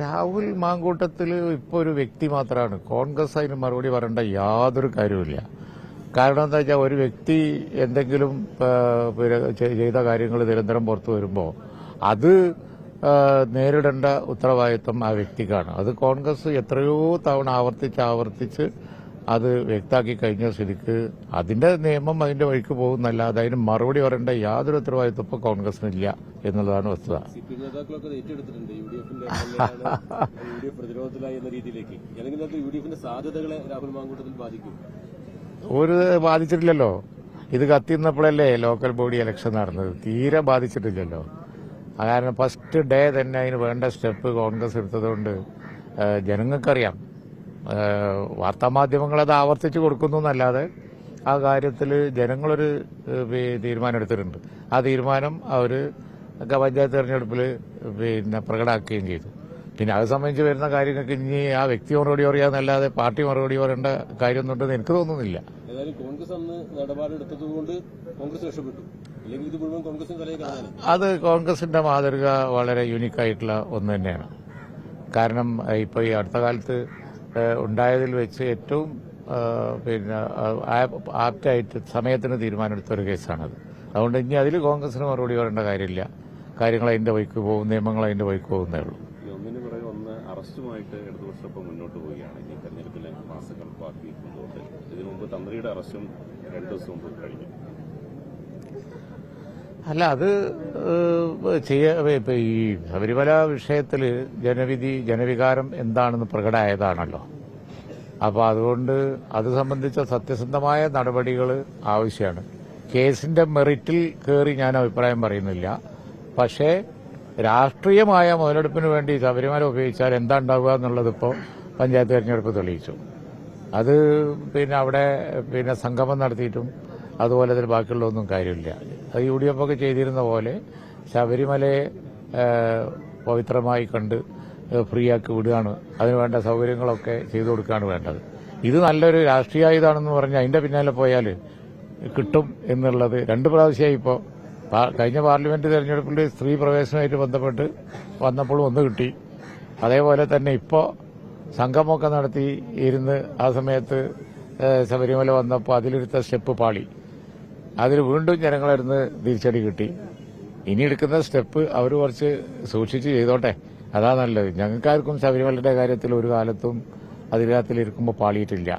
രാഹുൽ മാങ്കൂട്ടത്തിൽ ഇപ്പോൾ ഒരു വ്യക്തി മാത്രമാണ് കോൺഗ്രസ് അതിന് മറുപടി പറയേണ്ട യാതൊരു കാര്യവുമില്ല. കാരണം എന്താ വെച്ചാൽ ഒരു വ്യക്തി എന്തെങ്കിലും ചെയ്ത കാര്യങ്ങൾ നിരന്തരം പുറത്തു വരുമ്പോൾ അത് നേരിടേണ്ട ഉത്തരവാദിത്വം ആ വ്യക്തിക്കാണ്. അത് കോൺഗ്രസ് എത്രയോ തവണ ആവർത്തിച്ച് ആവർത്തിച്ച് അത് വ്യക്താക്കി കഴിഞ്ഞ സ്ഥിതിക്ക്? അതിന്റെ നിയമം അതിന്റെ വഴിക്ക് പോകുന്നല്ല അതിന് മറുപടി പറയേണ്ട യാതൊരു ഉത്തരവാദിത്വം ഇപ്പോൾ കോൺഗ്രസിനില്ല എന്നുള്ളതാണ് വസ്തുത. ഒരു ബാധിച്ചിട്ടില്ലല്ലോ. ഇത് കത്തിന്നപ്പോഴല്ലേ ലോക്കൽ ബോഡി ഇലക്ഷൻ നടന്നത്? തീരെ ബാധിച്ചിട്ടില്ലല്ലോ. കാരണം ഫസ്റ്റ് ഡേ തന്നെ അതിന് വേണ്ട സ്റ്റെപ്പ് കോൺഗ്രസ് എടുത്തതുകൊണ്ട് ജനങ്ങൾക്കറിയാം. അത് ആവർത്തിച്ച് കൊടുക്കുന്നു എന്നല്ലാതെ ആ കാര്യത്തിൽ ജനങ്ങളൊരു തീരുമാനം എടുത്തിട്ടുണ്ട് ആ തീരുമാനം അവർ പഞ്ചായത്ത് തെരഞ്ഞെടുപ്പിൽ പിന്നെ പ്രകടമാക്കുകയും ചെയ്തു. പിന്നെ അത് സംബന്ധിച്ച് വരുന്ന കാര്യങ്ങൾക്ക് ഇനി ആ വ്യക്തി മറുപടി പറയാന്നല്ലാതെ പാർട്ടി മറുപടി പറയേണ്ട കാര്യമൊന്നുണ്ടെന്ന് എനിക്ക് തോന്നുന്നില്ല. കോൺഗ്രസ് അന്ന് കോൺഗ്രസ് രക്ഷപ്പെട്ടു. അത് കോൺഗ്രസിന്റെ മാതൃക വളരെ യുണീക്കായിട്ടുള്ള ഒന്ന് തന്നെയാണ്. കാരണം ഇപ്പൊ ഈ അടുത്ത കാലത്ത് ഉണ്ടായതിൽ വെച്ച് ഏറ്റവും പിന്നെ ആപ്റ്റായിട്ട് സമയത്തിന് തീരുമാനമെടുത്ത ഒരു കേസാണത്. അതുകൊണ്ട് ഇനി അതിൽ കോൺഗ്രസിന് മറുപടി പറയേണ്ട കാര്യമില്ല. കാര്യങ്ങൾ അതിന്റെ വഴിക്ക് പോകും നിയമങ്ങൾ അതിന്റെ വഴിക്ക് പോകുന്നേ ഉള്ളൂ. അറസ്റ്റുമായിട്ട് മുന്നോട്ട് പോവുകയാണ്. ഇതിനു അറസ്റ്റും കഴിഞ്ഞു. അല്ല അത് ചെയ്യ ഈ ശബരിമല വിഷയത്തിൽ ജനവിധി ജനവികാരം എന്താണെന്ന് പ്രകടമായതാണല്ലോ. അപ്പൊ അതുകൊണ്ട് അത് സംബന്ധിച്ച സത്യസന്ധമായ നടപടികൾ ആവശ്യമാണ്. കേസിന്റെ മെറിറ്റിൽ കയറി ഞാൻ അഭിപ്രായം പറയുന്നില്ല. പക്ഷേ രാഷ്ട്രീയമായ മുതലെടുപ്പിന് വേണ്ടി ശബരിമല ഉപയോഗിച്ചാൽ എന്താ ഉണ്ടാവുക എന്നുള്ളത് ഇപ്പോൾ പഞ്ചായത്ത് തെരഞ്ഞെടുപ്പ് തെളിയിച്ചു. അത് പിന്നെ അവിടെ പിന്നെ സംഗമം നടത്തിയിട്ടും അതുപോലെ തന്നെ ബാക്കിയുള്ളതൊന്നും കാര്യമില്ല. യു ഡി എഫ് ഒക്കെ ചെയ്തിരുന്ന പോലെ ശബരിമലയെ പവിത്രമായി കണ്ട് ഫ്രീ ആക്കി വിടുകയാണ്. അതിന് വേണ്ട സൗകര്യങ്ങളൊക്കെ ചെയ്തു കൊടുക്കുകയാണ് വേണ്ടത്. ഇത് നല്ലൊരു രാഷ്ട്രീയായുധാണെന്ന് പറഞ്ഞ് അതിന്റെ പിന്നാലെ പോയാൽ കിട്ടും എന്നുള്ളത് രണ്ട് പ്രാവശ്യമായി ഇപ്പോൾ കഴിഞ്ഞ പാർലമെന്റ് തെരഞ്ഞെടുപ്പിൽ സ്ത്രീ പ്രവേശനമായിട്ട് ബന്ധപ്പെട്ട് വന്നപ്പോഴും ഒന്ന് കിട്ടി. അതേപോലെ തന്നെ ഇപ്പോൾ സംഗമമൊക്കെ നടത്തി ഇരുന്ന് ആ സമയത്ത് ശബരിമല വന്നപ്പോൾ അതിലെടുത്ത സ്റ്റെപ്പ് പാളി. അതിൽ വീണ്ടും ജനങ്ങളിരുന്ന് തിരിച്ചടി കിട്ടി. ഇനി എടുക്കുന്ന സ്റ്റെപ്പ് അവർ കുറച്ച് സൂക്ഷിച്ച് ചെയ്തോട്ടെ. അതാ നല്ലത്. ഞങ്ങൾക്കാർക്കും ശബരിമലയുടെ കാര്യത്തിൽ ഒരു കാലത്തും അതിനകത്തിലിരിക്കുമ്പോൾ പാളിയിട്ടില്ല.